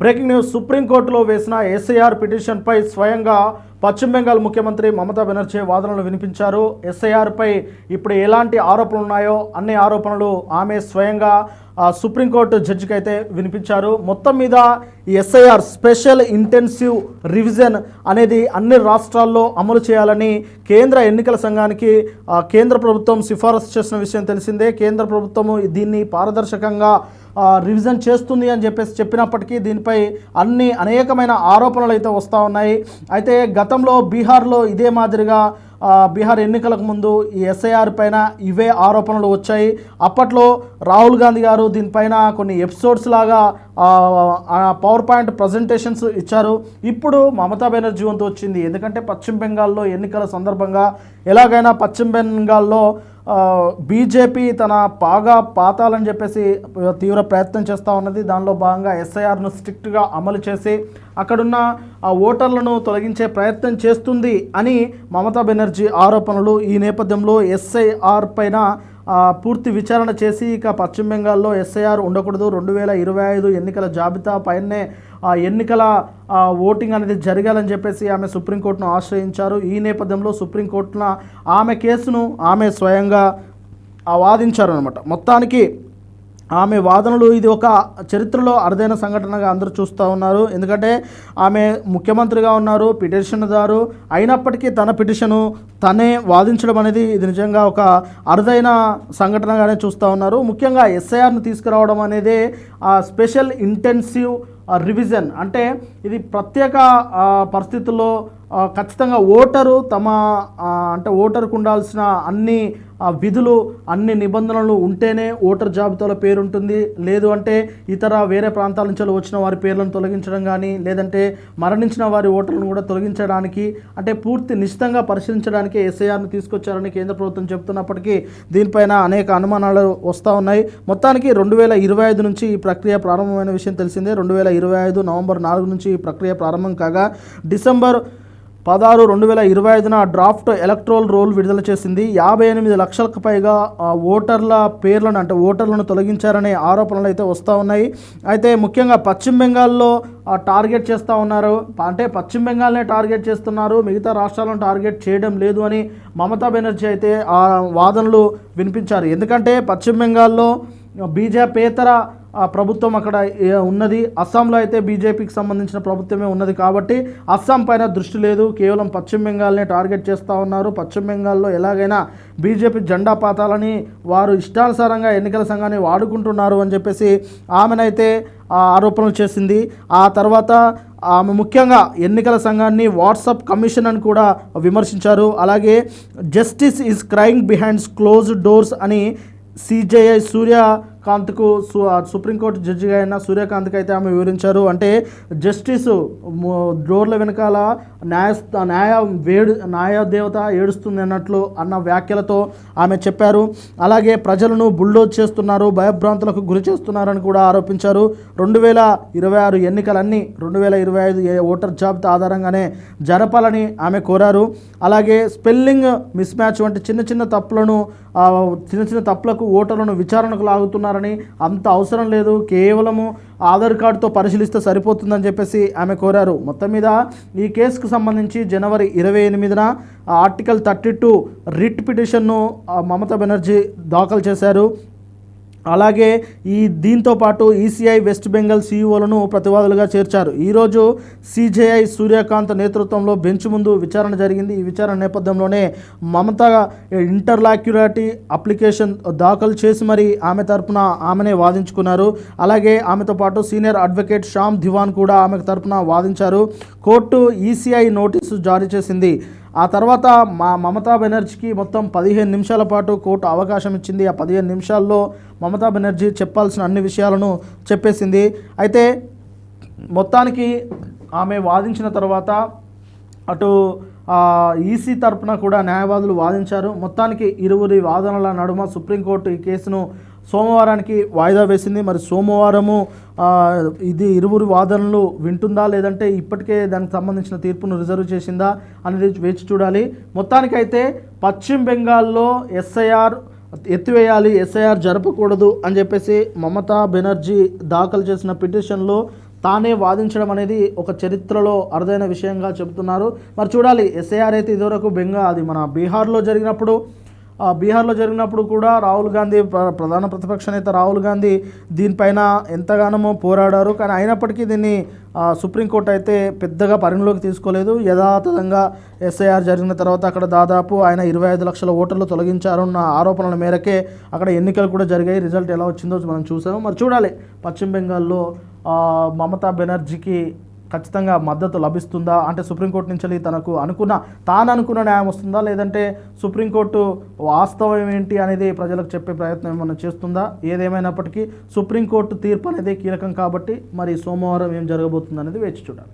Breaking news సుప్రీంకోర్టులో వేసిన SIR పిటిషన్పై స్వయంగా పశ్చిమ బెంగాల్ ముఖ్యమంత్రి మమతా బెనర్జీ వాదనలు వినిపించారు. ఎస్ఐఆర్పై ఇప్పుడు ఎలాంటి ఆరోపణలు ఉన్నాయో అన్ని ఆరోపణలు ఆమె స్వయంగా సుప్రీంకోర్టు జడ్జికి అయితే వినిపించారు. మొత్తం మీద ఈ ఎస్ఐఆర్ స్పెషల్ ఇంటెన్సివ్ రివిజన్ అనేది అన్ని రాష్ట్రాల్లో అమలు చేయాలని కేంద్ర ఎన్నికల సంఘానికి కేంద్ర ప్రభుత్వం సిఫారసు చేసిన విషయం తెలిసిందే. కేంద్ర ప్రభుత్వము దీన్ని పారదర్శకంగా రివిజన్ చేస్తుంది అని చెప్పేసి చెప్పినప్పటికీ దీనిపై అన్ని అనేకమైన ఆరోపణలు అయితే వస్తూ ఉన్నాయి. అయితే గతంలో బీహార్లో ఇదే మాదిరిగా బీహార్ ఎన్నికలకు ముందు ఈ ఎస్ఐఆర్ పైన ఇవే ఆరోపణలు వచ్చాయి. అప్పట్లో రాహుల్ గాంధీ గారు దీనిపైన కొన్ని ఎపిసోడ్స్ లాగా పవర్ పాయింట్ ప్రజెంటేషన్స్ ఇచ్చారు. ఇప్పుడు మమతా బెనర్జీ వంతు వచ్చింది. ఎందుకంటే పశ్చిమ బెంగాల్లో ఎన్నికల సందర్భంగా ఎలాగైనా పశ్చిమ బెంగాల్లో బీజేపీ తన పాగా పాతాలని చెప్పేసి తీవ్ర ప్రయత్నం చేస్తూ ఉన్నది. దానిలో భాగంగా ఎస్ఐఆర్ను స్ట్రిక్ట్గా అమలు చేసి అక్కడున్న ఆ ఓటర్లను తొలగించే ప్రయత్నం చేస్తుంది అని మమతా బెనర్జీ ఆరోపణలు. ఈ నేపథ్యంలో ఎస్ఐఆర్ పైన పూర్తి విచారణ చేసి ఇక పశ్చిమ బెంగాల్లో ఎస్ఐఆర్ ఉండకూడదు. రెండు వేల ఇరవై ఐదు ఎన్నికల జాబితా పైనే ఎన్నికల ఓటింగ్ అనేది జరగాలని చెప్పేసి ఆమె సుప్రీంకోర్టును ఆశ్రయించారు. ఈ నేపథ్యంలో సుప్రీంకోర్టున ఆమె కేసును ఆమె స్వయంగా వాదించారనమాట వాదించారు అనమాట మొత్తానికి ఆమె వాదనలు ఇది ఒక చరిత్రలో అరుదైన సంఘటనగా అందరూ చూస్తూ ఉన్నారు. ఎందుకంటే ఆమె ముఖ్యమంత్రిగా ఉన్నారు పిటిషన్దారు అయినప్పటికీ తన పిటిషను తనే వాదించడం అనేది ఇది నిజంగా ఒక అరుదైన సంఘటనగానే చూస్తూ ఉన్నారు. ముఖ్యంగా ఎస్ఐఆర్ను తీసుకురావడం అనేది ఆ స్పెషల్ ఇంటెన్సివ్ రివిజన్ అంటే ఇది ప్రత్యేక పరిస్థితుల్లో ఖచ్చితంగా ఓటరు తమ అంటే ఓటరుకు ఉండాల్సిన అన్ని విధులు అన్ని నిబంధనలు ఉంటేనే ఓటర్ జాబితాలో పేరు ఉంటుంది లేదు అంటే ఇతర వేరే ప్రాంతాల నుంచి వచ్చిన వారి పేర్లను తొలగించడం కానీ లేదంటే మరణించిన వారి ఓటర్లను కూడా తొలగించడానికి అంటే పూర్తి నిశ్చితంగా పరిశీలించడానికి ఎస్ఐఆర్ను తీసుకొచ్చారని కేంద్ర ప్రభుత్వం చెబుతున్నప్పటికీ దీనిపైన అనేక అనుమానాలు వస్తూ ఉన్నాయి. మొత్తానికి రెండు వేల ఇరవై ఐదు నుంచి ఈ ప్రక్రియ ప్రారంభమైన విషయం తెలిసిందే. రెండు వేల ఇరవై ఐదు నవంబర్ నాలుగు నుంచి ఈ ప్రక్రియ ప్రారంభం కాగా డిసెంబర్ పదహారు రెండు వేల ఇరవై ఐదున డ్రాఫ్ట్ ఎలక్ట్రోల్ రోల్ విడుదల చేసింది. యాభై ఎనిమిది లక్షలకు పైగా ఓటర్ల పేర్లను అంటే ఓటర్లను తొలగించారనే ఆరోపణలు అయితే వస్తూ ఉన్నాయి. అయితే ముఖ్యంగా పశ్చిమ బెంగాల్లో టార్గెట్ చేస్తూ ఉన్నారు. అంటే పశ్చిమ బెంగాల్నే టార్గెట్ చేస్తున్నారు. మిగతా రాష్ట్రాలను టార్గెట్ చేయడం లేదు అని మమతా బెనర్జీ అయితే ఆ వాదనలు వినిపించారు. ఎందుకంటే పశ్చిమ బెంగాల్లో బీజేపీతర ఆ ప్రభుత్వం అక్కడ ఉన్నది. అస్సాంలో అయితే బీజేపీకి సంబంధించిన ప్రభుత్వమే ఉన్నది కాబట్టి అస్సాం పైన దృష్టి లేదు. కేవలం పశ్చిమ బెంగాల్నే టార్గెట్ చేస్తూ ఉన్నారు. పశ్చిమ బెంగాల్లో ఎలాగైనా బీజేపీ జెండా పాతాలని వారు ఇష్టానుసారంగా ఎన్నికల సంఘాన్ని వాడుకుంటున్నారు అని చెప్పేసి ఆమెనైతే ఆరోపణలు చేసింది. ఆ తర్వాత ఆమె ముఖ్యంగా ఎన్నికల సంఘాన్ని వాట్సాప్ కమిషన్ అని కూడా విమర్శించారు. అలాగే justice is crying behinds close doors అని సిజేఐ సూర్య సు సుప్రీంకోర్టు జడ్జిగా అయిన సూర్యకాంత్కి అయితే ఆమె వివరించారు. అంటే జస్టిస్ డోర్ల వెనకాల న్యాయ న్యాయ వేడు న్యాయ దేవత ఏడుస్తుంది అన్నట్లు అన్న వ్యాఖ్యలతో ఆమె చెప్పారు. అలాగే ప్రజలను బుల్డోజ్ చేస్తున్నారు భయభ్రాంతులకు గురి చేస్తున్నారని కూడా ఆరోపించారు. రెండు వేల ఇరవై ఆరు ఎన్నికలన్నీ రెండు వేల ఇరవై ఐదు ఏ ఓటర్ జాబితా ఆధారంగానే జరపాలని ఆమె కోరారు. అలాగే స్పెల్లింగ్ మిస్ మ్యాచ్ వంటి చిన్న చిన్న తప్పులను చిన్న చిన్న తప్పులకు ఓటర్లను విచారణకు చేస్తున్నారని అంత అవసరం లేదు. కేవలము ఆధార్ కార్డుతో పరిశీలిస్తే సరిపోతుందని చెప్పేసి ఆమె కోరారు. మొత్తం మీద ఈ కేసుకు సంబంధించి జనవరి ఇరవై ఎనిమిదిన ఆర్టికల్ థర్టీ టూ రిట్ పిటిషన్ను మమతా బెనర్జీ దాఖలు చేశారు. అలాగే ఈ దీంతో పాటు ఈసీఐ వెస్ట్ బెంగాల్ సీఈఓలను ప్రతివాదులుగా చేర్చారు. ఈరోజు సిజేఐ సూర్యకాంత్ నేతృత్వంలో బెంచ్ ముందు విచారణ జరిగింది. ఈ విచారణ నేపథ్యంలోనే మమత ఇంటర్లాక్యురాటీ అప్లికేషన్ దాఖలు చేసి మరి ఆమె తరపున ఆమెనే వాదించుకున్నారు. అలాగే ఆమెతో పాటు సీనియర్ అడ్వకేట్ శ్యామ్ ధివాన్ కూడా ఆమె తరపున వాదించారు. కోర్టు ఈసీఐ నోటీసు జారీ చేసింది. ఆ తర్వాత మా మమతా బెనర్జీకి మొత్తం పదిహేను నిమిషాల పాటు కోర్టు అవకాశం ఇచ్చింది. ఆ పదిహేను నిమిషాల్లో మమతా బెనర్జీ చెప్పాల్సిన అన్ని విషయాలను చెప్పేసింది. అయితే మొత్తానికి ఆమె వాదించిన తర్వాత అటు ఈసీ తరపున కూడా న్యాయవాదులు వాదించారు. మొత్తానికి ఇరువురి వాదనల నడుమ సుప్రీంకోర్టు ఈ కేసును సోమవారానికి వాయిదా వేసింది. మరి సోమవారము ఇది ఇరువురు వాదనలు వింటుందా లేదంటే ఇప్పటికే దానికి సంబంధించిన తీర్పును రిజర్వ్ చేసిందా అనేది వేచి చూడాలి. మొత్తానికైతే పశ్చిమ బెంగాల్లో ఎస్ఐఆర్ ఎత్తివేయాలి ఎస్ఐఆర్ జరపకూడదు అని చెప్పేసి మమతా బెనర్జీ దాఖలు చేసిన పిటిషన్లో తానే వాదించడం అనేది ఒక చరిత్రలో అరుదైన విషయంగా చెబుతున్నారు. మరి చూడాలి ఎస్ఐఆర్ అయితే ఇదివరకు బెంగా అది మన బీహార్లో జరిగినప్పుడు బీహార్లో జరిగినప్పుడు కూడా రాహుల్ గాంధీ ప్రధాన ప్రతిపక్ష నేత రాహుల్ గాంధీ దీనిపైన ఎంతగానో పోరాడారు. కానీ అయినప్పటికీ దీన్ని సుప్రీంకోర్టు అయితే పెద్దగా పరిగణలోకి తీసుకోలేదు. యథాతథంగా ఎస్ఐఆర్ జరిగిన తర్వాత అక్కడ దాదాపు ఆయన ఇరవై ఐదు లక్షల ఓటర్లు తొలగించారన్న ఆరోపణల మేరకే అక్కడ ఎన్నికలు కూడా జరిగాయి. రిజల్ట్ ఎలా వచ్చిందో మనం చూసాము. మరి చూడాలి. పశ్చిమ బెంగాల్లో మమతా బెనర్జీకి ఖచ్చితంగా మద్దతు లభిస్తుందా? అంటే సుప్రీంకోర్టు నుంచి వెళ్ళి తనకు అనుకున్న తాను అనుకున్న న్యాయం వస్తుందా? లేదంటే సుప్రీంకోర్టు వాస్తవం ఏంటి అనేది ప్రజలకు చెప్పే ప్రయత్నం ఏమైనా చేస్తుందా? ఏదేమైనప్పటికీ సుప్రీంకోర్టు తీర్పు అనేది కీలకం కాబట్టి మరి సోమవారం ఏం జరగబోతుంది అనేది వేచి చూడాలి.